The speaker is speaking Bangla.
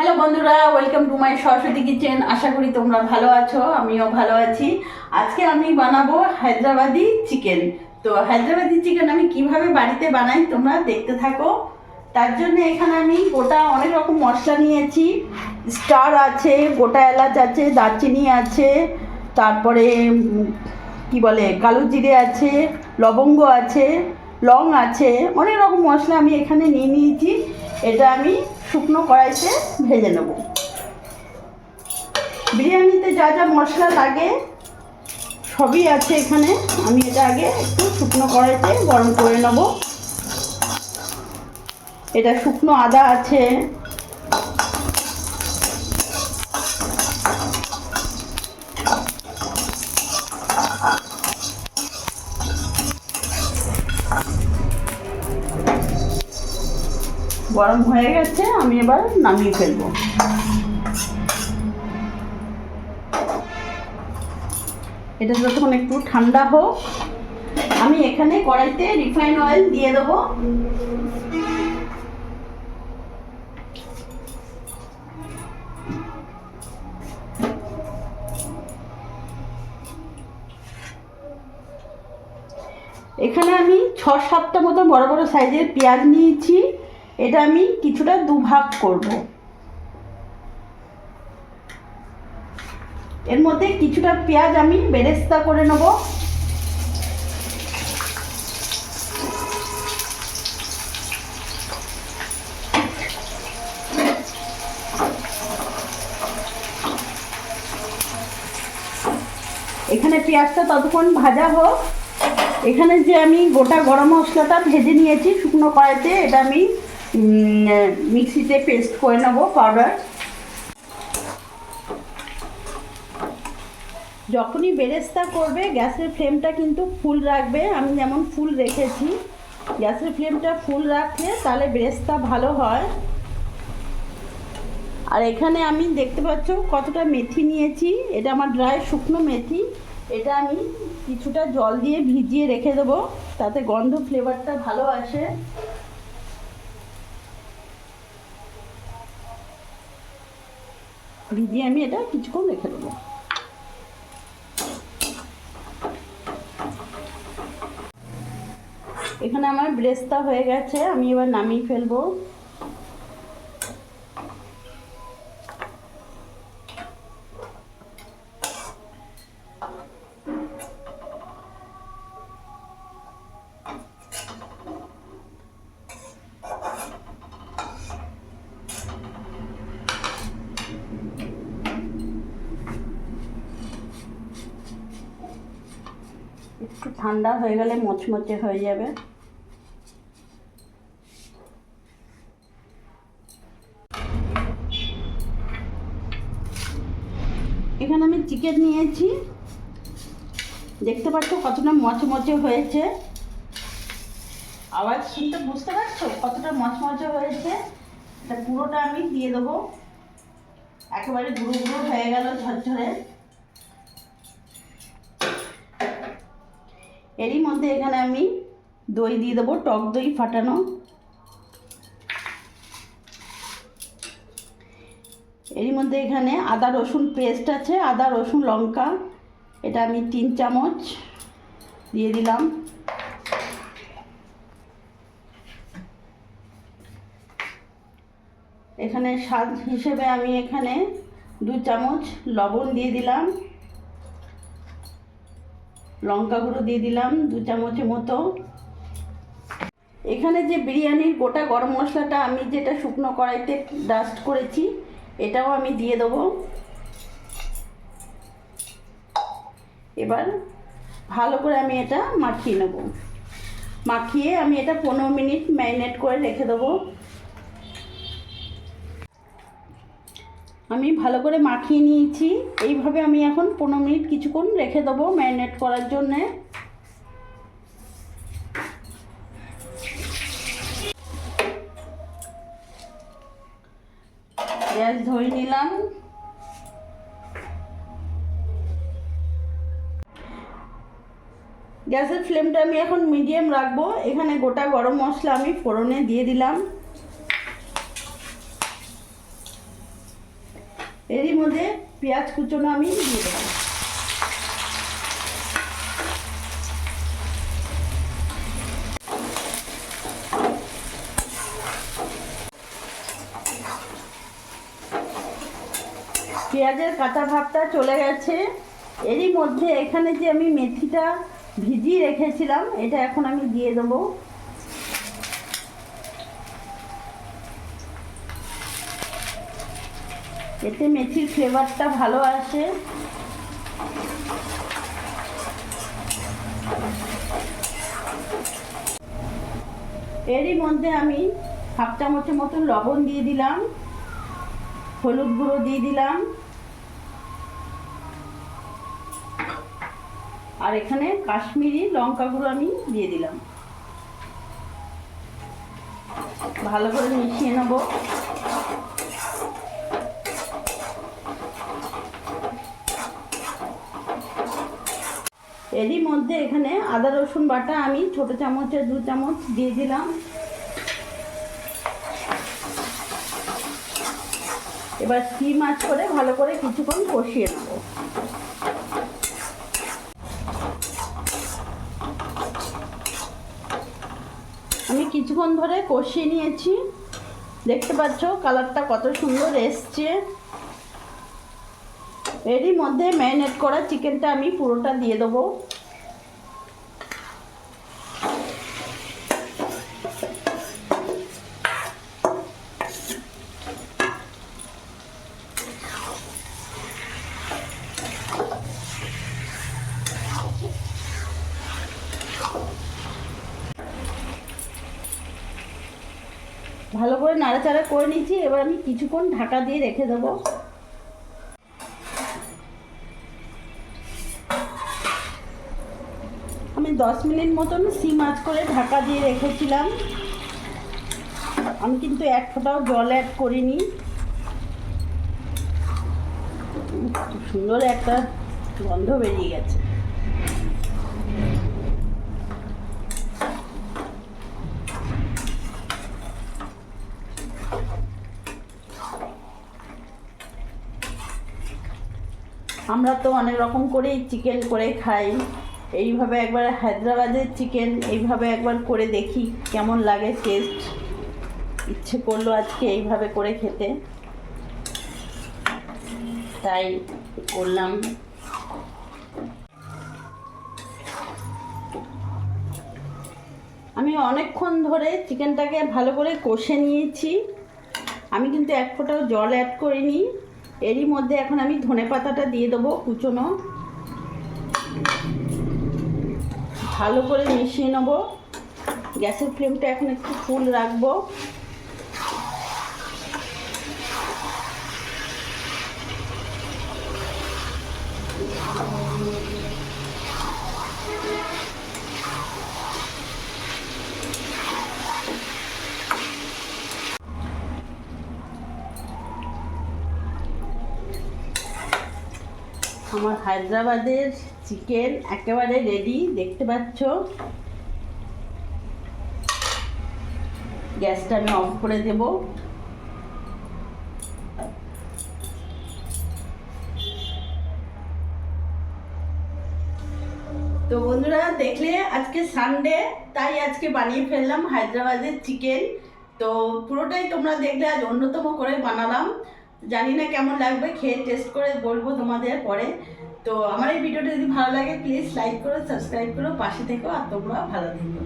হ্যালো বন্ধুরা welcome to my Saraswati kitchen আশা করি তোমরা ভালো আছো, আমিও ভালো আছি। আজকে আমি বানাবো হায়দ্রাবাদি চিকেন। তো হায়দ্রাবাদি চিকেন আমি কীভাবে বাড়িতে বানাই তোমরা দেখতে থাকো। তার জন্য এখানে আমি গোটা অনেক রকম মশলা নিয়েছি। স্টার আছে, গোটা এলাচ আছে, দারচিনি আছে, তারপরে কি বলে, কালো জিরে আছে, লবঙ্গ আছে, লং আছে, অনেক রকম মশলা আমি এখানে নিয়ে নিয়েছি। এটা আমি শুকনো কড়াইতে ভেজে নেব। বিরিয়ানিতে যা যা মশলা লাগে, সবই আছে এখানে। আমি এটা আগে একটু শুকনো কড়াইতে গরম করে নেব। এটা শুকনো আদা আছে। গরম হয়ে গেছে, আমি এবার নামিয়ে ফেলব। এটা যতক্ষণ একটু ঠান্ডা হোক, আমি এখানে কড়াইতে রিফাইন অয়েল দিয়ে দেবো। এখানে আমি ছ সাতটা মতো বড় বড় সাইজের পেঁয়াজ নিয়েছি। এটা আমি কিছুটা দুভাগ করব। এর মধ্যে কিছুটা পেঁয়াজ আমি বেরেস্তা করে নেব। এখানে পেঁয়াজটা ততক্ষণ ভাজা হোক। এখানে যে আমি গোটা গরম মশলাটা ভেজে নিয়েছি শুকনো কড়াইতে, এটা আমি মিক্সিতে পেস্ট করে নেব পাউডার যখনই বেরেস্তা করবে, গ্যাসের ফ্লেমটা কিন্তু ফুল রাখবে। আমি যেমন ফুল রেখেছি, গ্যাসের ফ্লেমটা ফুল রাখলে তাহলে বেরেস্তা ভালো হয়। আর এখানে আমি দেখতে পাচ্ছ কতটা মেথি নিয়েছি। এটা আমার ড্রাই শুকনো মেথি। এটা আমি কিছুটা জল দিয়ে ভিজিয়ে রেখে দেবো, তাতে গন্ধ ফ্লেভারটা ভালো আসে। ভিজিয়ে আমি এটা কিছুক্ষণ রেখে দেবো। এখানে আমার ব্রেস্তা হয়ে গেছে, আমি এবার নামিয়ে ফেলব একটু ঠান্ডা হয়ে গেলে মচমচে হয়ে যাবে। এখানে আমি চিকেন নিয়েছি। দেখতে পাচ্ছ কতটা মচমচে হয়েছে। আওয়াজ শুনতে বুঝতে পারছ? কতটা মচমচে হয়েছে? পুরোটা আমি দিয়ে দেবো। একেবারে গুঁড়ো গুঁড়ো হয়ে গেল ঝরঝরে। এরই মধ্যে এখানে আমি দই দিয়ে দেবো, টক দই ফাটানো। এরই মধ্যে এখানে আদা, রসুন পেস্ট আছে, আদা, রসুন, লঙ্কা, এটা আমি তিন চামচ দিয়ে দিলাম। এখানে স্বাদ হিসেবে আমি এখানে দু চামচ লবণ দিয়ে দিলাম। লঙ্কা গুঁড়ো দিয়ে দিলাম, দু চামচের মতো। এখানে যে বিরিয়ানির গোটা গরম মশলাটা আমি যেটা শুকনো কড়াইতে ডাস্ট করেছি, এটাও আমি দিয়ে দেবো। এবার ভালো করে আমি এটা মাখিয়ে নেব। মাখিয়ে আমি এটা পনেরো মিনিট ম্যারিনেট করে রেখে দেবো। আমি ভালো করে মাখিয়ে নিয়েছি। এইভাবে আমি এখন পনেরো মিনিট কিছুক্ষণ রেখে দেবো ম্যারিনেট করার জন্যে। গ্যাস ধরে নিলাম। গ্যাসের ফ্লেমটা আমি এখন মিডিয়াম রাখব। এখানে গোটা গরম মশলা আমি ফোড়নে দিয়ে দিলাম এরই মধ্যে পেঁয়াজ কুচোনো আমি দিয়ে দেবো। পেঁয়াজের কাঁচা ভাবটা চলে গেছে। এরই মধ্যে এখানে যে আমি মেথিটা ভিজিয়ে রেখেছিলাম, এটা এখন আমি দিয়ে দেবো। এতে মেথির ফ্লেভারটা ভালো আসে। এরই মধ্যে আমি হাফ চামচের মতন লবণ দিয়ে দিলাম, হলুদ গুঁড়ো দিয়ে দিলাম। আর এখানে কাশ্মীরি লঙ্কা গুঁড়ো আমি দিয়ে দিলাম। ভালো করে মিশিয়ে নেব। এরই মধ্যে এখানে আদা, রসুন বাটা আমি ছোট চামচের দু চামচ দিয়ে দিলাম। এবার সি মাছ করে ভালো করে কিছুক্ষণ কষিয়ে নেব। আমি কিছুক্ষণ ধরে কষিয়ে নিয়েছি। দেখতে পাচ্ছ কালারটা কত সুন্দর এসছে। এরই মধ্যে ম্যারিনেট করা চিকেনটা আমি পুরোটা দিয়ে দেবো। ভালো করে নাড়াচাড়া করে নিয়েছি, এবার আমি কিছুক্ষণ ঢাকা দিয়ে রেখে দেবো আমি দশ মিনিট মতন সি মাছ করে ঢাকা দিয়ে রেখেছিলাম। আমি কিন্তু এক ফোঁটাও জল অ্যাড করিনি। সুন্দর একটা গন্ধ বেরিয়ে গেছে। আমরা তো অনেক রকম করেই চিকেন করে খাই। এইভাবে একবার হায়দ্রাবাদের চিকেন এইভাবে একবার করে দেখি কেমন লাগে টেস্ট ইচ্ছে করল আজকে এইভাবে করে খেতে। তাই করলাম। আমি অনেকক্ষণ ধরে চিকেনটাকে ভালো করে কষে নিয়েছি। আমি কিন্তু এক ফোঁটাও জল অ্যাড করিনি। এরই মধ্যে এখন আমি ধনে পাতাটা দিয়ে দেবো কুচোনো। ভালো করে মিশিয়ে নেব। গ্যাসের ফ্লেমটা এখন একটু ফুল রাখব। আমার হায়দ্রাবাদের চিকেন একেবারে রেডি দেখতে পাচ্ছ? গ্যাসটা আমি অফ করে দেব। তো বন্ধুরা, দেখলে আজকে সানডে তাই আজকে বানিয়ে ফেললাম হায়দ্রাবাদের চিকেন। তো পুরোটাই তোমরা দেখলে, আজ অন্যতম করে বানালাম। জানি না কেমন লাগবে, খেয়ে টেস্ট করে বলব তোমাদের পরে। তো আমার এই ভিডিওটা যদি ভালো লাগে প্লিজ লাইক করো সাবস্ক্রাইব করো, পাশে থেকো, আর তোমরা ভালো থেকো।